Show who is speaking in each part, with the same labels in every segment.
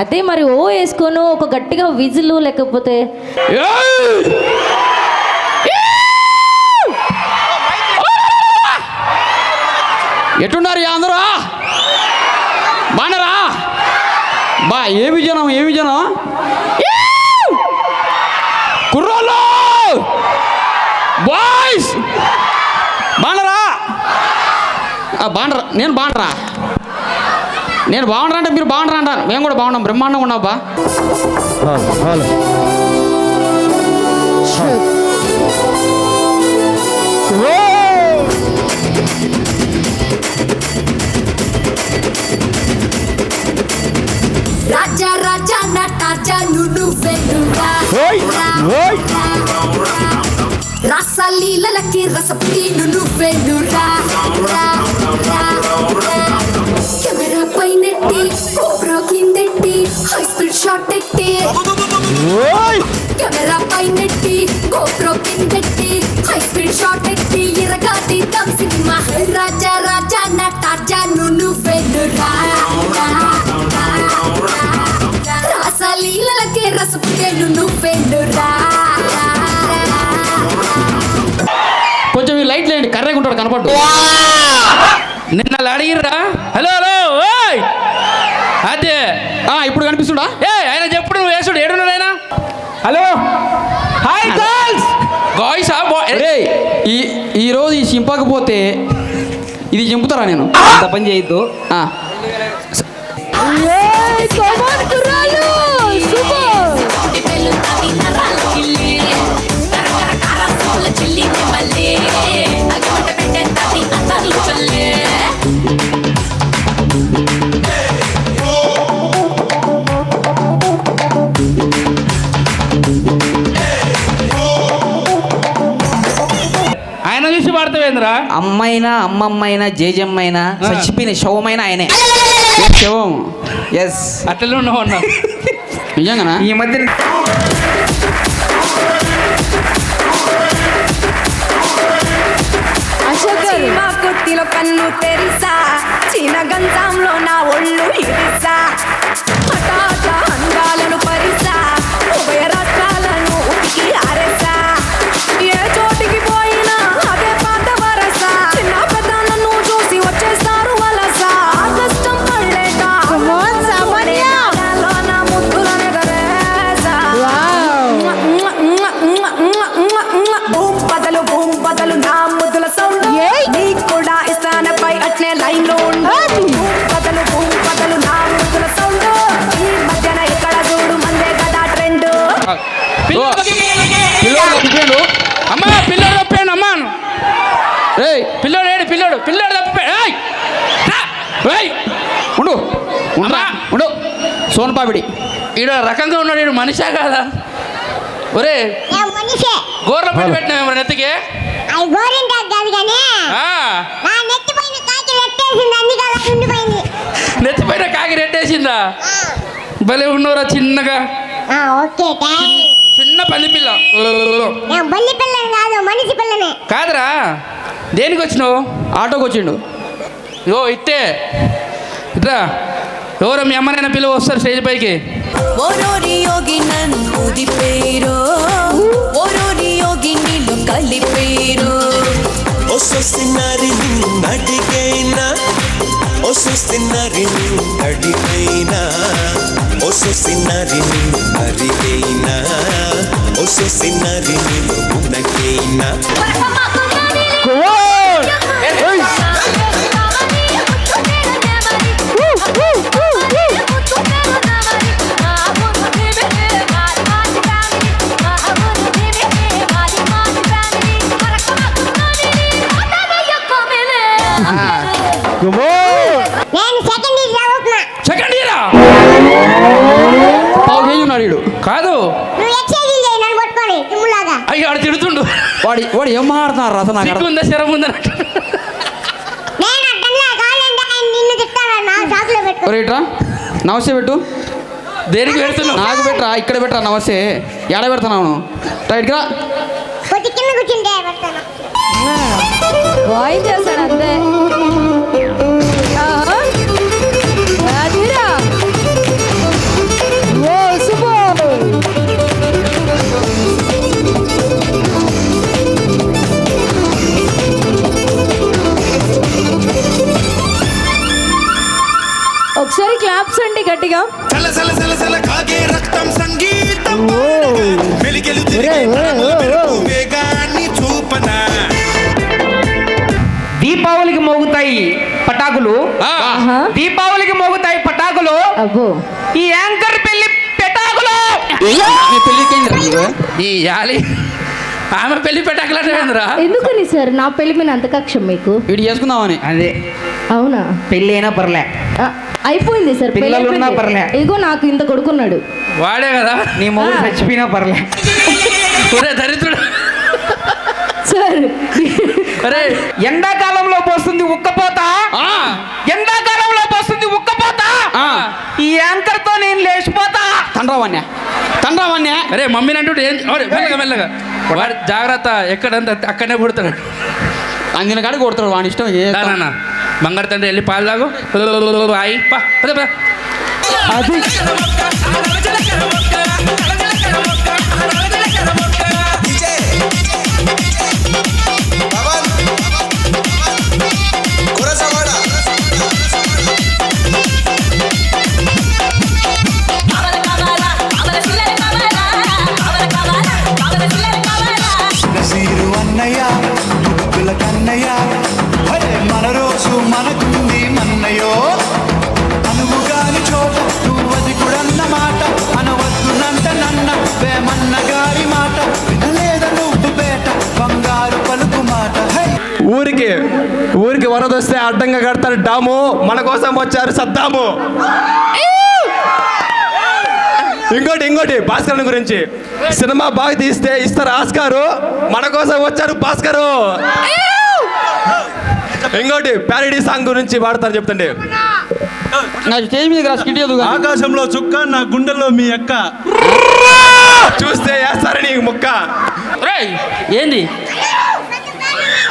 Speaker 1: అదే మరి ఓ వేసుకోను ఒక గట్టిగా విజులు లేకపోతే.
Speaker 2: ఎట్టున్నారు అందరూ? బా ఏమి జనం ఏమి జనం! కుర్రోళ్ళు! బాయ్స్! బానరా బాండరా నేను బాండరా నేను బాగుండరా అంటే మీరు బాగుండరా అంటారు. మేము కూడా బాగున్నాం. బ్రహ్మాండంగా ఉన్నాం బా.
Speaker 3: హలో
Speaker 4: నువ్వు వెన్నురా
Speaker 3: ఓయ్ ఓయ్
Speaker 4: కెమెరా పైనెట్టి కోబ్రో కిందెట్టి హై స్పీడ్ షాట్ ఎట్టి కెమెరా పైనెట్టి గోప్రో కిందెట్టి హై స్పీడ్ షాట్ ఎట్టి ఇరగాది దమ్ సినిమా. రాజా రాజా నటాజా నువ్వు వెన్నురా
Speaker 2: కొంచెం ఈ లైట్ లేండి కర్రెగా ఉంటాడు కనపడ్డు.
Speaker 5: నిన్న అడిగిర్రా? హలో హలో ఓయ్! అదే.
Speaker 2: ఆ, ఇప్పుడు కనిపిస్తుండా
Speaker 5: ఏ ఆయన చెప్పుడు నువ్వు వేసుడు ఏడున్నాడు ఆయన?
Speaker 3: హలో. హాయ్ గర్ల్స్
Speaker 5: బాయ్స్
Speaker 2: రే ఈ ఈ రోజు ఈ చింపకపోతే ఇది చింపుతారా నేను?
Speaker 5: అంత పని చేయొద్దు.
Speaker 6: అమ్మైనా అమ్మమ్మైనా జేజమ్మైనా చచ్చిపోయిన శవమైన ఆయనే.
Speaker 2: శవం.
Speaker 6: ఎస్
Speaker 5: అట్లనే ఉన్నావు అన్నా.
Speaker 2: నిజంగానా?
Speaker 6: ఈ మధ్య
Speaker 7: చీమ కుర్తిలో కన్ను తెరిసా. చీన గంజంలో నా ఒళ్ళు ఇరిసా. హఠాత
Speaker 2: ఉండరా ఉండు. సోన్ పాపిడి
Speaker 5: ఈడ రకంగా ఉన్నాడు ఈడు మనిషా కాదా? ఒరే గోర్ల పెట్టి పెట్టినావు నెత్తికి?
Speaker 8: అది గోరింటాకు కాదు కానీ
Speaker 5: ఆ,
Speaker 8: నా నెత్తి పైన కాకి రెట్టేసింది అందుకే అలా ఉండిపోయింది.
Speaker 5: నెత్తిపైన కాకి రెట్టేసిందా? భలే ఉన్నవరా చిన్నగా.
Speaker 8: ఆ, ఓకే థ్యాంక్స్
Speaker 5: చిన్న పిల్ల
Speaker 8: నేను బల్లి పిల్లని కాదు మనిషి పిల్లని.
Speaker 5: కాదురా. దేనికి వచ్చినావు
Speaker 2: ఆటోకి వచ్చిండు
Speaker 5: యో ఇట్టే ఇట్రా. ఎవరో మీ అమ్మనైనా పిల్లలు వస్తారు స్టేజ్ పైకి?
Speaker 7: ఓరోరి యోగి నన్ను
Speaker 2: వాడు వాడు ఏం మాట్లాడుతున్నారు అసలు నాకు
Speaker 5: సిగ్గుందా శరం ఉందా
Speaker 2: ఇట్రా నమస్తే పెట్టు.
Speaker 5: దేనికి పెడుతున్నావు?
Speaker 2: నాకు పెట్టరా ఇక్కడ పెట్టరా నమస్తే. ఎడ రా
Speaker 8: పెడతాను.
Speaker 1: వాయిస్ చేస్తాడు అంతే. ఒకసారి క్లాప్స్ అండి గట్టిగా.
Speaker 9: చల చల చల చల కాగే రక్తం సంగీతం తిరిగే. వేగాన్ని చూపనా?
Speaker 6: దీపావళికి మోగుతాయి పటాకులు.
Speaker 1: ఆహా.
Speaker 6: దీపావళికి మోగుతాయి పటాకులు.
Speaker 1: అబ్బో.
Speaker 6: ఈ యాంకర్ పెళ్ళి పెటాకులు.
Speaker 2: నీకు?
Speaker 5: ఈ యాలి. ఆమె పెళ్ళి పెట్టకలేదురా
Speaker 1: ఎందుకని సార్? నా పెళ్ళి మీద అంత కక్ష మీకు?
Speaker 2: వీడు చేసుకుందామని.
Speaker 6: అదే.
Speaker 1: అవునా?
Speaker 6: పెళ్ళి అయినా పర్లే.
Speaker 1: ఆ, అయిపోయింది సార్ పెళ్ళి
Speaker 6: పిల్లలు ఉన్నా
Speaker 1: అయిపోయింది.
Speaker 6: పర్లే.
Speaker 1: ఇగో నాకు ఇంత కొడుకున్నాడు.
Speaker 5: వాడే కదా?
Speaker 6: నీ మొగుడు చచ్చిపోయినా పర్లే.
Speaker 5: ఒరే దరిద్రుడు.
Speaker 1: సార్.
Speaker 6: ఎండాకాలంలో పోస్తుంది ఉక్కపోత?
Speaker 5: ఆ,
Speaker 6: ఉక్కపోత
Speaker 2: ఆ,
Speaker 6: ఈ యాంకర్ తో నేను లేచిపోతా
Speaker 2: తండ్రావన్య తండ్రావన్య
Speaker 5: అరే మమ్మీని అంటుంటే ఏం ఒరే, మెల్లగా మెల్లగా వాడు జాగ్రత్త ఎక్కడంత అక్కడనే పుడతాడు
Speaker 2: అందిన కాడికి కొడతాడు వాని ఇష్టం ఏ
Speaker 5: దా నాన్న బంగారు తండ్రి వెళ్ళి పాలు తాగు ఆయి పా పద పద
Speaker 6: అది
Speaker 3: ఊరికి వరద వస్తే అడ్డంగా కడతారు. డాము మన కోసం వచ్చారు సద్దాము. ఇంకోటి ఇంకోటి భాస్కర్ గురించి. సినిమా బాగా తీస్తే ఇస్తారు ఆస్కారు. మన కోసం వచ్చారు భాస్కరు. ఇంకోటి ప్యారడీ సాంగ్ గురించి వాడతారు చెప్తండి
Speaker 10: ఆకాశంలో చుక్క నా గుండెల్లో మీ అక్క.
Speaker 3: చూస్తే వేస్తారు నీకు ముక్క?
Speaker 5: రేయ్ ఏంది?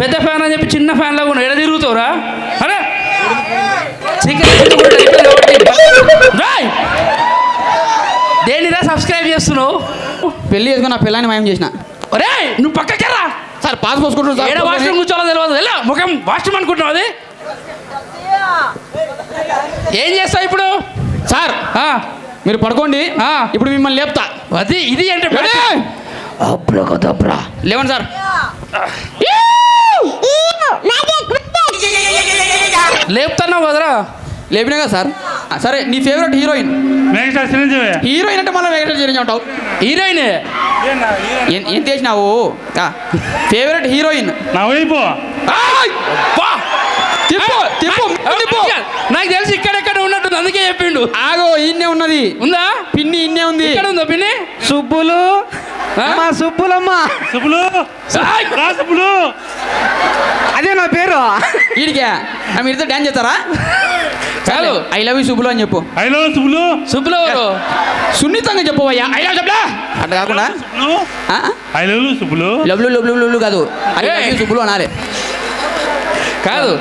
Speaker 5: పెద్ద ఫ్యాన్ అని చెప్పి చిన్న ఫ్యాన్ లాగా ఎడ తిరుగుతావురా? అరే! దేనిరా సబ్స్క్రైబ్ చేస్తున్నావు?
Speaker 2: పెళ్ళి చేసుకుని నా పిల్లని మాయం చేసిన.
Speaker 5: ఒరే నువ్వు పక్కకెరా
Speaker 2: సార్ పాస్ పోసుకుంటున్నాడు
Speaker 5: ఏడ వాష్రూమ్ కూర్చోవాలో తెలియదు ఎలా ముఖం వాష్రూమ్ అనుకుంటున్నావు అది? ఏం చేస్తావు ఇప్పుడు?
Speaker 2: సార్ మీరు పడుకోండి. ఇప్పుడు మిమ్మల్ని లేపుతా.
Speaker 5: అది ఇది అంటే
Speaker 2: లేవండి సార్.
Speaker 5: లేపుతున్నావు కదరా?
Speaker 2: లేపినా కదా సార్? సరే నీ favourite heroine
Speaker 3: Venkateshwara Chiranjeevi.
Speaker 2: Heroine అంటే మళ్ళీ వెంకటేశ్వర చిరంజీవి అంటావు.
Speaker 5: హీరోయిన్
Speaker 2: ఏం చేసినావు? ఫేవరెట్ హీరోయిన్
Speaker 3: నా వైపు.
Speaker 2: తిప్పు తిప్పు తిప్పు.
Speaker 5: నాకు తెలిసి ఇక్కడెక్కడ ఉన్నట్టుంది అందుకే చెప్పిండు.
Speaker 2: ఆగో ఇన్నే ఉన్నది.
Speaker 5: ఉందా?
Speaker 2: పిన్ని ఇన్నే ఉంది.
Speaker 5: ఇక్కడ ఉందా పిన్ని?
Speaker 6: సుబ్బులు? మా సుబ్బులమ్మ.
Speaker 3: సుబ్బులు. రా సుబ్బులు.
Speaker 6: అదే నా పేరు.
Speaker 2: వీడికే మీరు ఇద్దరు డ్యాన్స్ చేస్తారా?
Speaker 5: చాలు.
Speaker 2: ఐ లవ్ యూ సుబ్బులు అని చెప్పు.
Speaker 3: I love Subbulu.
Speaker 5: సుబ్బులు
Speaker 2: సున్నితంగా చెప్పవయ్యా ఐ లవ్ చెప్పలా అట్లా కాకుండా. ఆ?
Speaker 3: I love Subbulu.
Speaker 2: లవ్లు లవ్లు లవ్లు కాదు. ఐ లవ్ యూ సుబ్బులు అనాలి.
Speaker 5: కాదు.